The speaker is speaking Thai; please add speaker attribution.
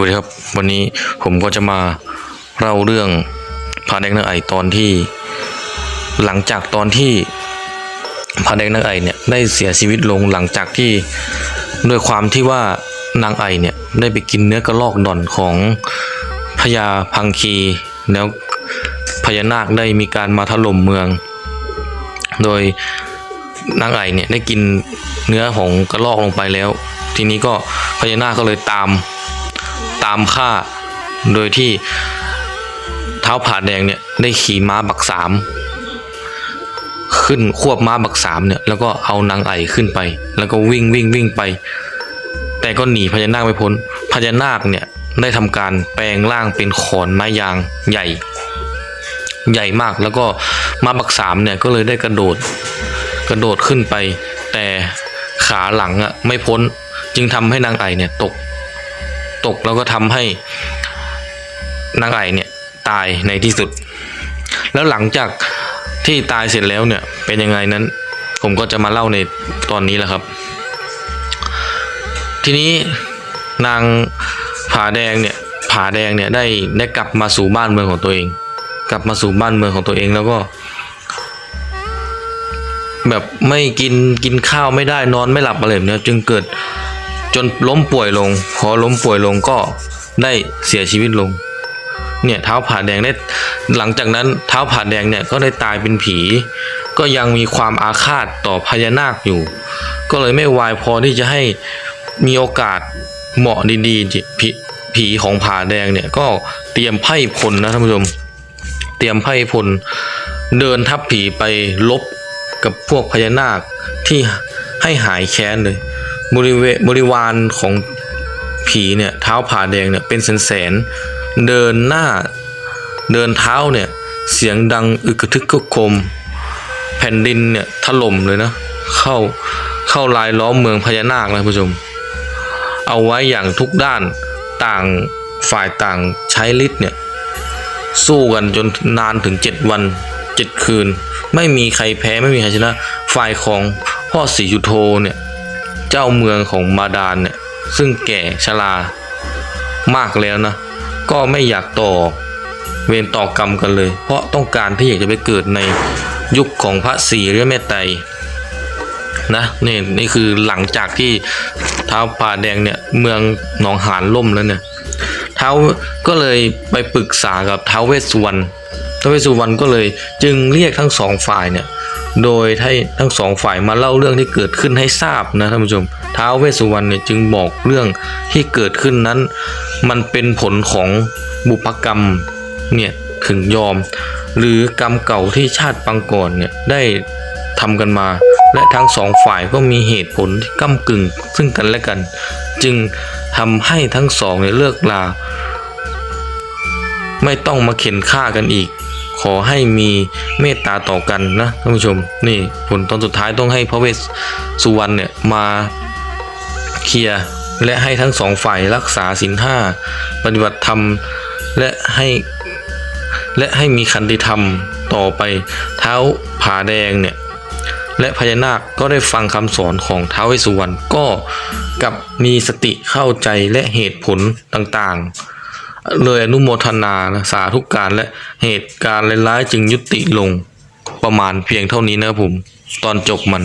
Speaker 1: วัสดีครับ วันนี้ผมก็จะมาเล่าเรื่องพาแดงนางไอตอนที่ หลังจากตอนที่พาแดงนางไอเนี่ยได้เสียชีวิตลงหลังจากที่ด้วยความที่ว่านางไอเนี่ยได้ไปกินเนื้อกระลอกดอนของพญาพังคีแล้วพญานาคได้มีการมาถล่มเมือง โดยนางไอเนี่ยได้กินเนื้อของกระลอกลงไปแล้ว ทีนี้ก็พญานาคก็เลยตาม ตามฆ่า โดยที่เท้าผาแดงเนี่ยได้ขี่ม้าบักสาม ขึ้นควบม้าบักสามเนี่ยแล้วก็เอานางไอขึ้นไป แล้วก็วิ่งวิ่งวิ่งไป แต่ก็หนีพญานาคไม่พ้นพญานาคเนี่ยได้ทำการแปลงร่างเป็นขอนไม้ยางใหญ่ ใหญ่มากแล้วก็ม้าบักสามเนี่ยก็เลยได้กระโดดกระโดดขึ้นไป แต่ขาหลังอะไม่พ้นจึงทำให้นางไอเนี่ยตก ตกแล้วก็ทำให้นางไอเนี่ยตายในที่สุด แล้วหลังจากที่ตายเสร็จแล้วเนี่ยเป็นยังไงนั้น ผมก็จะมาเล่าในตอนนี้แหละครับ ทีนี้นางผาแดงเนี่ยผาแดงเนี่ยได้ได้กลับมาสู่บ้านเมืองของตัวเอง กลับมาสู่บ้านเมืองของตัวเองแล้วก็ แบบไม่กินกินข้าวไม่ได้นอนไม่หลับอะไรแบบเนี้ยจึงเกิด จนล้มป่วยลง พอล้มป่วยลงก็ได้เสียชีวิตลง เนี่ยเท้าผาแดงได้หลังจากนั้นเท้าผาแดงเนี่ยก็ได้ตายเป็นผี ก็ยังมีความอาฆาตต่อพญานาคอยู่ ก็เลยไม่วายพอที่จะให้มีโอกาสเหมาะดีๆจิผีผีของผาแดงเนี่ยก็เตรียมไพ่พลนะท่านผู้ชม เตรียมไพ่พลเดินทับผีไปลบกับพวกพญานาคที่ให้หายแค้นเลย บริเวณบริวารของผีเนี่ยเท้าผ่าแดงเนี่ยเป็นแสนๆเดินหน้าเดินเท้าเนี่ยเสียงดังอึกทึกกระโคม แผ่นดินเนี่ยถล่มเลยนะเข้าเข้าลายล้อมเมืองพญานาคนะผู้ชม เอาไว้อย่างทุกด้านต่างฝ่ายต่างใช้ฤทธิ์เนี่ยสู้กันจนนานถึง 7 วัน 7 คืน ไม่มีใครแพ้ไม่มีใครชนะฝ่ายของพ่อศรียุโธเนี่ย เจ้าเมืองของมาดานเนี่ยซึ่งแก่ชรามากแล้วนะ ก็ไม่อยากต่อเวรต่อกรรมกันเลย เพราะต้องการที่อยากจะไปเกิดในยุคของพระศรีหรือแม่ไตนะนี่นี่คือหลังจากที่เท้าป่าแดงเนี่ยเมืองหนองหานล่มแล้วเนี่ยเท้าก็เลยไปปรึกษากับเท้าเวสสุวรรณเท้าเวสสุวรรณก็เลยจึงเรียกทั้งสองฝ่ายเนี่ย โดยให้ทั้งสองฝ่ายมาเล่าเรื่องที่เกิดขึ้นให้ทราบนะท่านผู้ชมท้าวเวสสุวรรณเนี่ยจึงบอกเรื่องที่เกิดขึ้นนั้น มันเป็นผลของบุพกรรมเนี่ยถึงยอม หรือกรรมเก่าที่ชาติปังก่อนเนี่ยได้ทำกันมา และทั้งสองฝ่ายก็มีเหตุผลที่ก้ากึ่งซึ่งกันและกัน จึงทำให้ทั้งสองเนี่ยเลิกลา ไม่ต้องมาเข็นฆ่ากันอีก ขอให้มีเมตตาต่อกันนะท่านผู้ชม นี่ผลตอนสุดท้ายต้องให้พระเวสสุวรรณเนี่ยมาเคลียร์และให้ทั้งสองฝ่ายรักษาศีลห้าปฏิบัติธรรมและให้และให้มีคันติธรรมต่อไปเท้าผาแดงเนี่ยและพญานาคก็ได้ฟังคำสอนของท้าวเวสสุวรรณก็กลับมีสติเข้าใจและเหตุผลต่างๆ เลยอนุโมทนานะสาธุกการและเหตุการณ์ร้ายๆจึงยุติลงประมาณเพียงเท่านี้นะครับผม ตอนจบมัน